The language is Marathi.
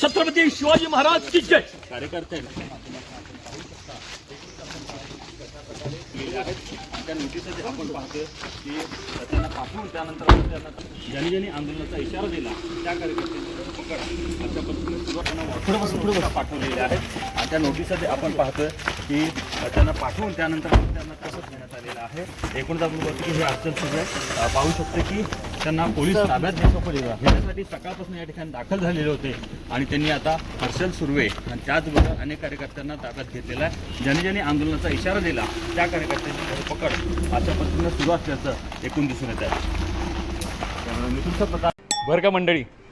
छत्रपती शिवाजी महाराज की जय. कार्यकर्ते त्या नोटिसमध्ये आपण पाहतो की त्यांना पाठवून त्यानंतर त्यांना ज्यांनी ज्यांनी आंदोलनाचा इशारा दिला त्या कार्यकर्त्यांनी पकड अशा पद्धतीने सुरुवात पाठवलेले आहेत. आणि त्या नोटीसमध्ये आपण पाहतोय की त्यांना पाठवून त्यानंतर आपण त्यांना कसं घेण्यात आलेलं आहे. एकूणच आपण बघतो की हे अडचण सगळं पाहू शकतो की त्यांना पोलीस ताब्यात घेण्यासाठी घेण्यासाठी सकाळपासून या ठिकाणी दाखल झालेले होते आणि त्यांनी आता हर्षल सुर्वे आणि त्याचबरोबर अनेक कार्यकर्त्यांना ताब्यात घेतलेला आहे. ज्यांनी ज्यांनी आंदोलनाचा इशारा दिला त्या कार्यकर्त्यांची धरपकड अशा पद्धतीनं सुरू असल्याचं एकूण दिसून येत आहे. त्यामुळे मी तुमचा प्रकार बरं का मंडळी?